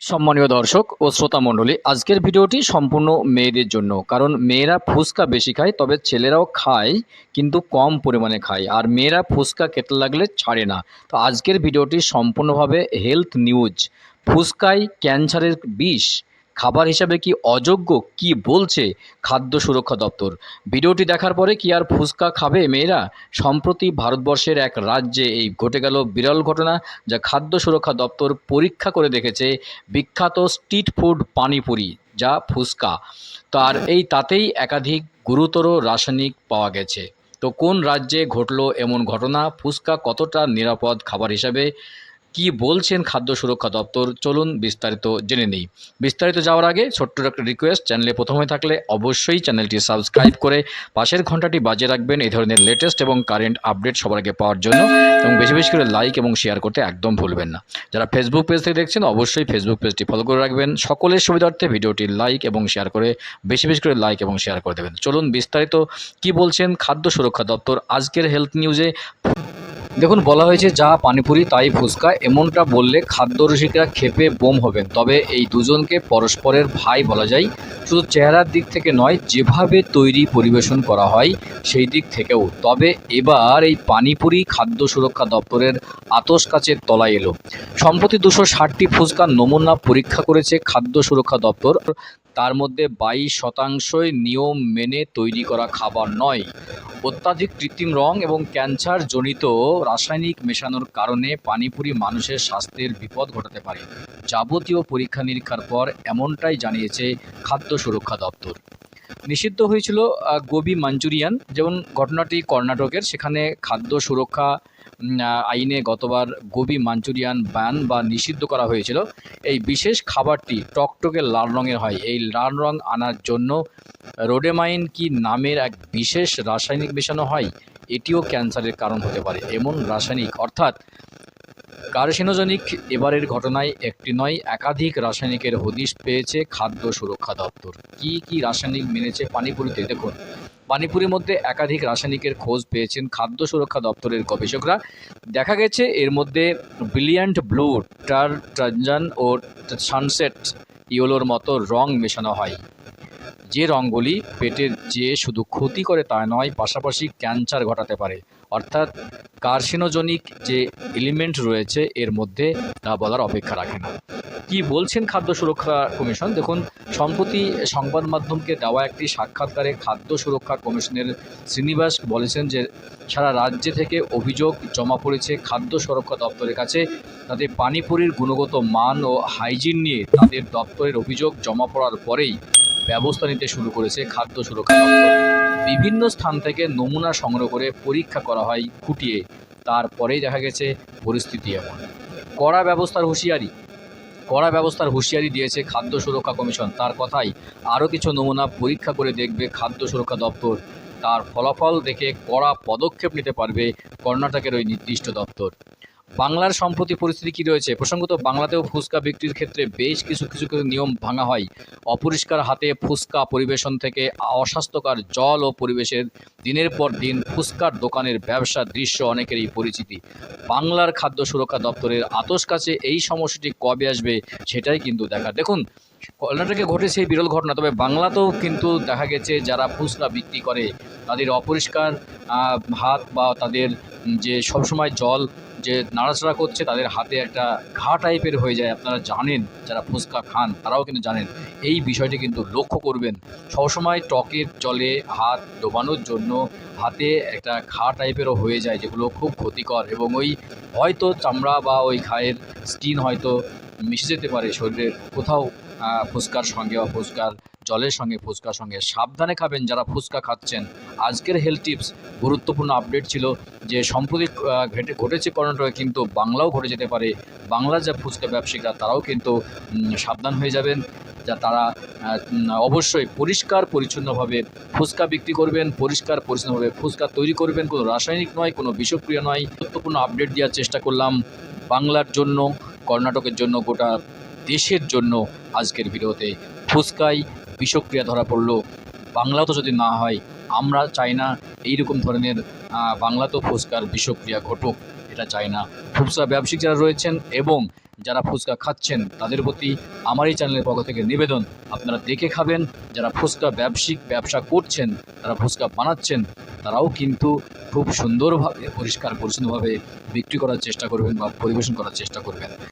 সম্মানীয় দর্শক ও শ্রোতা মণ্ডলী, আজকের ভিডিওটি সম্পূর্ণ মেয়েদের জন্য। কারণ মেয়েরা ফুচকা বেশি খায়, তবে ছেলেরাও খায়, কিন্তু কম পরিমাণে খায়। আর মেয়েরা ফুচকা খেতে লাগলে ছাড়ে না। তো আজকের ভিডিওটি সম্পূর্ণভাবে হেলথ নিউজ ফুচকায় ক্যান্সারের বিষ খাবার হিসাবে কি অযোগ্য? কি বলছে খাদ্য সুরক্ষা দপ্তর? ভিডিওটি দেখার পরে কি আর ফুচকা খাবে মেয়েরা? সম্প্রতি ভারতবর্ষের এক রাজ্যে এই ঘটে গেল বিরল ঘটনা যা খাদ্য সুরক্ষা দপ্তর পরীক্ষা করে দেখেছে বিখ্যাত স্ট্রিট ফুড পানিপুরি, যা ফুচকা। তার এই তাতেই একাধিক গুরুতর রাসায়নিক পাওয়া গেছে। তো কোন রাজ্যে ঘটলো এমন ঘটনা? ফুচকা কতটা নিরাপদ খাবার হিসাবে কি বলছেন খাদ্য সুরক্ষা দপ্তর? চলুন বিস্তারিত জেনে নিই। বিস্তারিত যাওয়ার আগে ছোট্ট একটা রিকোয়েস্ট চ্যানেলে প্রথম থাকলে অবশ্যই চ্যানেলটি সাবস্ক্রাইব করে পাশের ঘন্টাটি বাজিয়ে রাখবেন এই ধরনের লেটেস্ট এবং কারেন্ট আপডেট সবার আগে পাওয়ার জন্য এবং বেশি বেশি করে লাইক এবং শেয়ার করতে একদম ভুলবেন না। যারা ফেসবুক পেজ থেকে দেখছেন, অবশ্যই ফেসবুক পেজটি ফলো করে রাখবেন। সকলের সুবিধার্থে ভিডিওটি লাইক এবং শেয়ার করে বেশি বেশি করে লাইক এবং শেয়ার করে দেবেন। চলুন বিস্তারিত কি বলছেন খাদ্য সুরক্ষা দপ্তর? আজকের হেলথ নিউজে দেখুন, বলা হয়েছে যা পানিপুরি, তাই ফুচকা, এমনটা বললে খাদ্য রসিকরা খেপে বোম হবেন। তবে এই দুজনকে পরস্পরের ভাই বলা যায়। শুধু চেহারার দিক থেকে নয়, যেভাবে তৈরি পরিবেশন করা হয়, সেই দিক থেকেও। তবে এবার এই পানিপুরি খাদ্য সুরক্ষা দপ্তরের আতস কাচের তলায় এলো। সম্প্রতি দুশো ষাটটি ফুচকার নমুনা পরীক্ষা করেছে খাদ্য সুরক্ষা দপ্তর। তার মধ্যে বাইশ শতাংশই নিয়ম মেনে তৈরি করা খাবার নয়। অত্যাধিক কৃত্রিম রং এবং ক্যান্সার জনিত রাসায়নিক মেশানোর কারণে পানিপুরি মানুষের স্বাস্থ্যের বিপদ ঘটাতে পারে। যাবতীয় পরীক্ষা নিরীক্ষার পর এমনটাই জানিয়েছে খাদ্য সুরক্ষা দপ্তর। নিষিদ্ধ হয়েছিল গোবি মাঞ্চুরিয়ান, যেমন ঘটনাটি কর্ণাটকের, সেখানে খাদ্য সুরক্ষা আইনে গতবার গোবি মাঞ্চুরিয়ান ব্যান বা নিষিদ্ধ করা হয়েছিল। এই বিশেষ খাবারটি টকটকে লাল রঙের হয়। এই লাল রং আনার জন্য রোডেমাইন কি নামের এক বিশেষ রাসায়নিক মেশানো হয়, এটিও ক্যান্সারের কারণ হতে পারে। এমন রাসায়নিক, অর্থাৎ কার্সিনোজনিক, এবারের ঘটনায় একটি নয়, একাধিক রাসায়নিকের হদিশ পেয়েছে খাদ্য সুরক্ষা দপ্তর। কি কি রাসায়নিক মেনেছে পানিপুরিতে? দেখুন পানিপুরির মধ্যে একাধিক রাসায়নিকের খোঁজ পেয়েছেন খাদ্য সুরক্ষা দপ্তরের গবেষকরা। দেখা গেছে, এর মধ্যে ব্রিলিয়ান্ট ব্লু টার ট্রানজান ও সানসেট ইয়োলোর মতো রং মেশানো হয়। যে রঙগুলি পেটের যে শুধু ক্ষতি করে তা নয়, পাশাপাশি ক্যান্সার ঘটাতে পারে। অর্থাৎ কার্সিনোজনিক যে এলিমেন্ট রয়েছে, এর মধ্যে তা বলার অপেক্ষা রাখে না। কি বলছেন খাদ্য সুরক্ষা কমিশন? দেখুন, সম্প্রতি সংবাদ মাধ্যমকে দেওয়া একটি সাক্ষাৎকারে খাদ্য সুরক্ষা কমিশনের শ্রীনিবাস বলেছেন যে, সারা রাজ্যে থেকে অভিযোগ জমা পড়েছে খাদ্য সুরক্ষা দপ্তরের কাছে তাদের পানিপুরির গুণগত মান ও হাইজিন নিয়ে তাদের দপ্তরের অভিযোগ জমা পড়ার পরেই ব্যবস্থা নিতে শুরু করেছে খাদ্য সুরক্ষা দপ্তর। বিভিন্ন স্থান থেকে নমুনা সংগ্রহ করে পরীক্ষা করা হয় খুঁটিয়ে। তারপরেই দেখা গেছে পরিস্থিতি এমন। কড়া ব্যবস্থার হুঁশিয়ারি। কড়া ব্যবস্থার হুঁশিয়ারি দিয়েছে খাদ্য সুরক্ষা কমিশন। তার কথাই আরও কিছু নমুনা পরীক্ষা করে দেখবে খাদ্য সুরক্ষা দপ্তর। তার ফলাফল দেখে কড়া পদক্ষেপ নিতে পারবে কর্ণাটকের ওই নির্দিষ্ট দপ্তর। বাংলার সম্প্রতি পরিস্থিতি কি রয়েছে? প্রসঙ্গত, বাংলাতেও ফুচকা বিক্রির ক্ষেত্রে বেশ কিছু কিছু কিছু নিয়ম ভাঙা হয়। অপরিষ্কার হাতে ফুচকা পরিবেশন থেকে অস্বাস্থ্যকর জল ও পরিবেশের দিনের পর দিন ফুচকার দোকানের ব্যবসা দৃশ্য অনেকেরই পরিচিতি। বাংলার খাদ্য সুরক্ষা দপ্তরের আতস কাছে এই সমস্যাটি কবে আসবে সেটাই কিন্তু দেখা। দেখুন কর্ণাটকে ঘটেছে বিরল ঘটনা। তবে বাংলাতেও কিন্তু দেখা গেছে যারা ফুচকা বিক্রি করে, তাদের অপরিষ্কার হাত বা তাদের যে সবসময় জল যে নাড়াচাড়া করছে, তাদের হাতে একটা ঘা টাইপের হয়ে যায়। আপনারা জানেন, যারা ফুচকা খান, তারাও কিন্তু জানেন। এই বিষয়টি কিন্তু লক্ষ্য করবেন। সবসময় টকের জলে হাত ডোবানোর জন্য হাতে একটা ঘা টাইপেরও হয়ে যায়, যেগুলো খুব ক্ষতিকর। এবং ওই হয়তো চামড়া বা ওই ঘায়ের স্কিন হয়তো মিশে যেতে পারে শরীরের কোথাও ফুচকার সঙ্গে বা ফুচকার জলের সঙ্গে, ফুচকার সঙ্গে। সাবধানে খাবেন যারা ফুচকা খাচ্ছেন। আজকের হেলথ টিপস গুরুত্বপূর্ণ আপডেট ছিল যে সম্প্রতি ঘটে, ঘটেছে কর্ণাটকে কিন্তু বাংলাও ঘটে যেতে পারে। বাংলার যা ফুচকা ব্যবসায়ীরা, তারাও কিন্তু সাবধান হয়ে যাবেন। যা তারা অবশ্যই পরিষ্কার, পরিচ্ছন্নভাবে ফুচকা বিক্রি করবেন, পরিষ্কার, পরিচ্ছন্নভাবে ফুচকা তৈরি করবেন। কোনো রাসায়নিক নয়, কোনো বিষক্রিয়া নয়। গুরুত্বপূর্ণ আপডেট দেওয়ার চেষ্টা করলাম। বাংলার জন্য কর্ণাটকের জন্য গোটা দেশের জন্য আজকের ভিডিওতে। ফুচকাই বিষক্রিয়া ধরা পড়ল। বাংলাও তো যদি না হয় আমরা চাই না এইরকম ধরনের আহ, বাংলাতেও ফুচকার বিষক্রিয়া ঘটুক এটা চাই না। ফুচকা ব্যবসায়িক যারা রয়েছেন এবং যারা ফুচকা খাচ্ছেন তাদের প্রতি আমার এই চ্যানেলের পক্ষ থেকে নিবেদন আপনারা দেখে খাবেন যারা ফুচকা ব্যবসায়িক ব্যবসা করছেন তারা ফুচকা বানাচ্ছেন তারাও কিন্তু খুব সুন্দরভাবে পরিষ্কার পরিচ্ছন্নভাবে বিক্রি করার চেষ্টা করবেন বা পরিবেশন করার চেষ্টা করবেন।